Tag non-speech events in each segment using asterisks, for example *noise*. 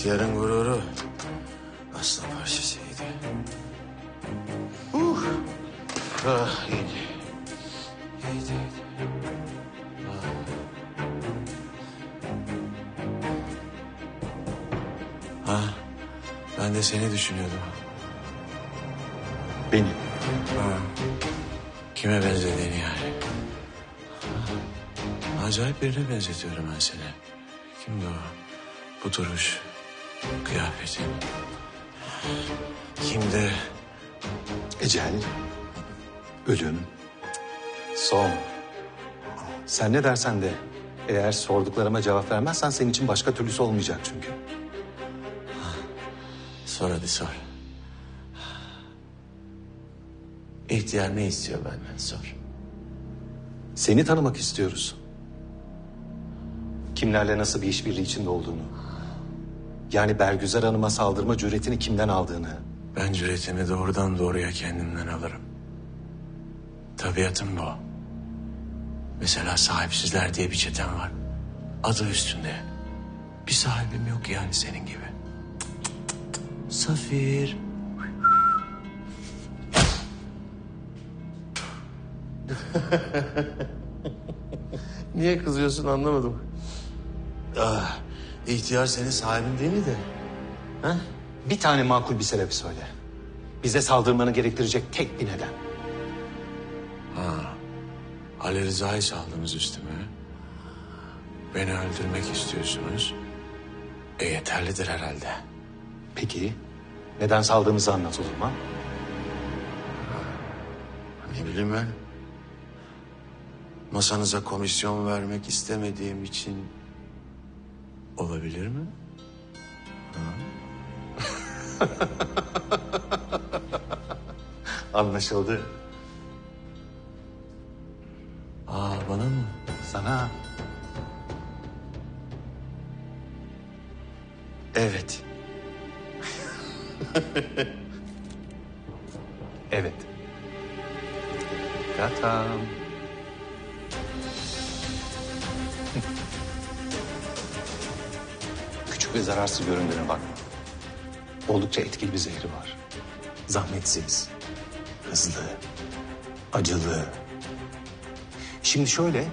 İhtiyarın gururu aslan parçasıydı. Uh. Ah iyiydi. İyiydi. Ah. Ha, ben de seni düşünüyordum. Benim. Ha. Kime benzediğini yani. Acayip birine benzetiyorum ben seni. Kimdi o? Bu duruş, kıyafetin. Kimdi? Ecel. Ölüm. Son. Sen ne dersen de eğer sorduklarıma cevap vermezsen senin için başka türlüsü olmayacak çünkü. Sor hadi sor. İhtiyar ne istiyor benden sor. Seni tanımak istiyoruz. Kimlerle nasıl bir işbirliği içinde olduğunu. Yani Bergüzar Hanım'a saldırma cüretini kimden aldığını. Ben cüretimi doğrudan doğruya kendimden alırım. Tabiatım bu. Mesela sahipsizler diye bir çeten var. Adı üstünde. Bir sahibim yok yani senin gibi. Safir. Niye kızıyorsun anlamadım. Ah, ihtiyar senin sahibin değil mi de? Ha? Bir tane makul bir sebep söyle. Bize saldırmanı gerektirecek tek bir neden. Ali Rıza'yı saldınız üstüme. Beni öldürmek istiyorsunuz. E yeterlidir herhalde. Peki neden saldığımızı anlat o zaman. Ne bileyim ben. Masanıza komisyon vermek istemediğim için olabilir mi? *laughs* Anlaşıldı. Aa bana mı? Sana Evet. *laughs* evet. Tatam. Küçük ve zararsız göründüğüne bakma. Oldukça etkili bir zehri var. Zahmetsiz, hızlı, acılı. Şimdi şöyle,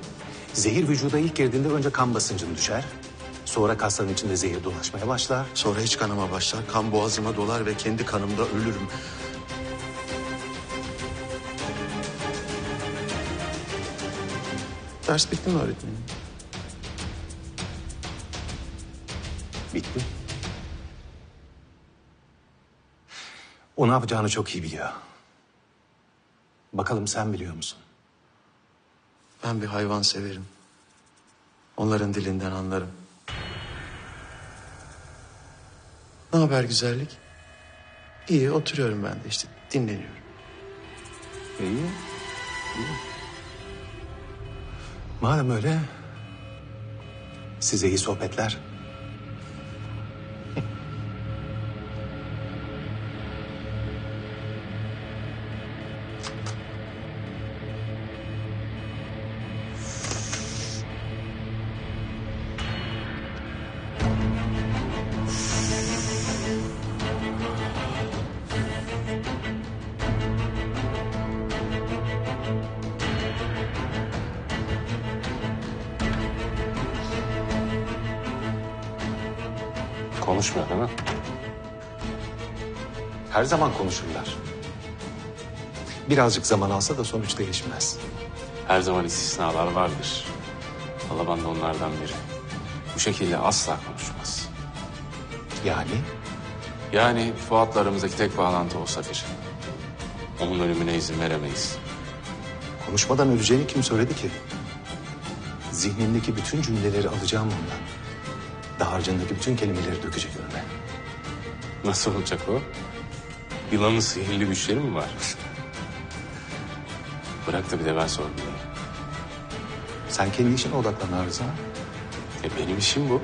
zehir vücuda ilk girdiğinde önce kan basıncın düşer. Sonra kasların içinde zehir dolaşmaya başlar. Sonra hiç kanama başlar, kan boğazıma dolar ve kendi kanımda ölürüm. Ders bitti mi öğretmenim? Bitti. O ne yapacağını çok iyi biliyor. Bakalım sen biliyor musun? Ben bir hayvan severim. Onların dilinden anlarım. Ne haber güzellik? İyi oturuyorum ben de işte dinleniyorum. İyi. iyi. Madem öyle, size iyi sohbetler. Konuşmuyor değil mi? Her zaman konuşurlar. Birazcık zaman alsa da sonuç değişmez. Her zaman istisnalar vardır. Alaban da onlardan biri. Bu şekilde asla konuşmaz. Yani Yani Fuat'la aramızdaki tek bağlantı o Safir. Onun ölümüne izin veremeyiz. konuşmadan öleceğini kim söyledi ki? Zihnindeki bütün cümleleri alacağım ondan. Dağarcığındaki bütün kelimeleri dökecek önüne. Nasıl olacak o? Yılanın sihirli güçleri mi var? Bırak da bir de ben sorgulayayım. Sen kendi işine odaklan Arıza. E benim işim bu.